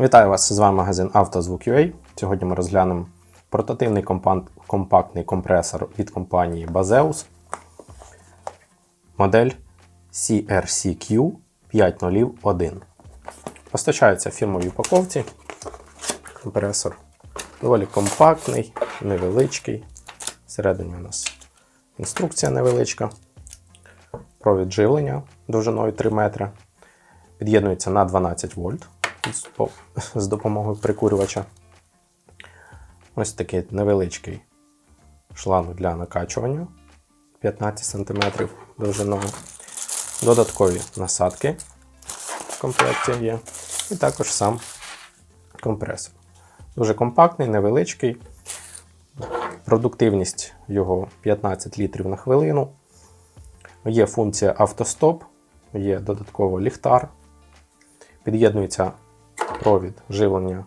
Вітаю вас! З вами магазин «Автозвук.UA». Сьогодні ми розглянемо портативний компактний компресор від компанії Bazeus. Модель CRCQ 501. Постачається в фірмовій упаковці. Компресор доволі компактний, невеличкий. Всередині у нас інструкція невеличка. Провід живлення довжиною 3 метри. Під'єднується на 12 вольт з допомогою прикурювача. Ось такий невеличкий шланг для накачування 15 см довжиною. Додаткові насадки в комплекті є. І також сам компресор. Дуже компактний, невеличкий. Продуктивність його 15 літрів на хвилину. Є функція автостоп, є додатково ліхтар. Під'єднується провід живлення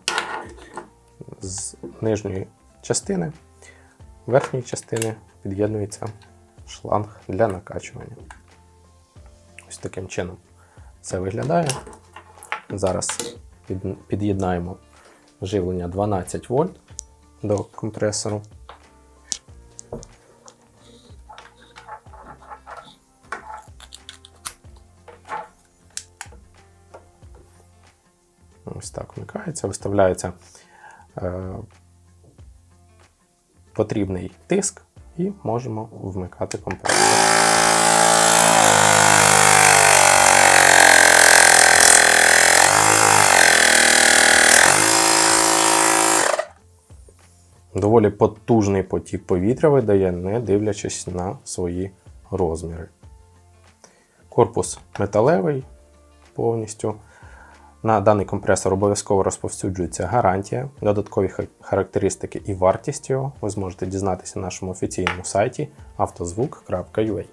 з нижньої частини, верхньої частини під'єднується шланг для накачування. Ось таким чином це виглядає. Зараз під'єднаємо живлення 12 вольт до компресору. Ось так вмикається, виставляється е, потрібний тиск і можемо вмикати компресор. Доволі потужний потік повітря видає, не дивлячись на свої розміри. Корпус металевий повністю. На даний компресор обов'язково розповсюджується гарантія, додаткові характеристики і вартість його ви зможете дізнатися на нашому офіційному сайті автозвук.ua.